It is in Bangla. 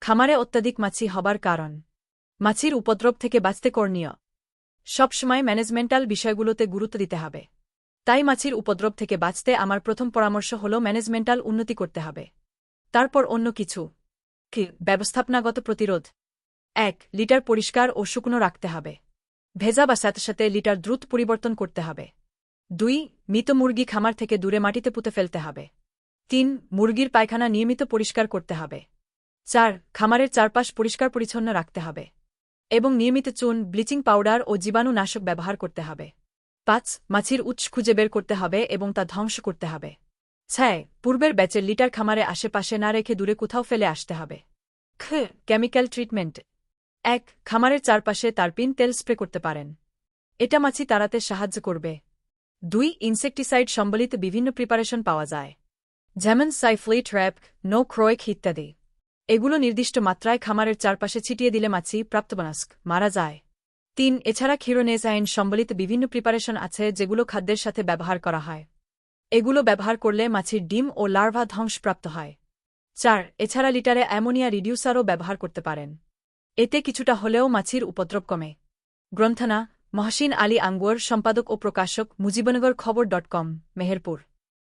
খামারে অত্যাধিক মাছি হবার কারণ। মাছির উপদ্রব থেকে বাঁচতে করণীয়। সবসময় ম্যানেজমেন্টাল বিষয়গুলোতে গুরুত্ব দিতে হবে। তাই মাছির উপদ্রব থেকে বাঁচতে আমার প্রথম পরামর্শ হল ম্যানেজমেন্টাল উন্নতি করতে হবে। তারপর অন্য কিছু। কি? ব্যবস্থাপনাগত প্রতিরোধ। এক, লিটার পরিষ্কার ও শুকনো রাখতে হবে। ভেজা বা সাথে সাথে লিটার দ্রুত পরিবর্তন করতে হবে। দুই, মৃত মুরগি খামার থেকে দূরে মাটিতে পুঁতে ফেলতে হবে। তিন, মুরগির পায়খানা নিয়মিত পরিষ্কার করতে হবে। চার খামারের চারপাশ পরিষ্কার পরিচ্ছন্ন রাখতে হবে এবং নিয়মিত চুন, ব্লিচিং পাউডার ও জীবাণুনাশক ব্যবহার করতে হবে। পাঁচ, মাছির উৎস খুঁজে বের করতে হবে এবং তা ধ্বংস করতে হবে। ছয়, পূর্বের ব্যাচের লিটার খামারে আশেপাশে না রেখে দূরে কোথাও ফেলে আসতে হবে। খ, কেমিক্যাল ট্রিটমেন্ট। এক, খামারের চারপাশে তারপিন তেল স্প্রে করতে পারেন। এটা মাছি তাড়াতে সাহায্য করবে। দুই, ইনসেকটিসাইড সম্বলিত বিভিন্ন প্রিপারেশন পাওয়া যায়। যেমন সাইফ্লিট র্যাপ, নো ক্রোয়েক ইত্যাদি। এগুলো নির্দিষ্ট মাত্রায় খামারের চারপাশে ছিটিয়ে দিলে মাছি প্রাপ্তবয়স্ক মারা যায়। তিন, এছাড়া ক্ষীরোনেজাইন সম্বলিত বিভিন্ন প্রিপারেশন আছে যেগুলো খাদ্যের সাথে ব্যবহার করা হয়। এগুলো ব্যবহার করলে মাছির ডিম ও লার্ভা ধ্বংসপ্রাপ্ত হয়। চার, এছাড়া লিটারে অ্যামোনিয়া রিডিউসারও ব্যবহার করতে পারেন। এতে কিছুটা হলেও মাছির উপদ্রব কমে। গ্রন্থনা, মহসিন আলী আঙ্গুয়ার সম্পাদক ও প্রকাশক, মুজিবনগর খবর ডট কম, মেহেরপুর।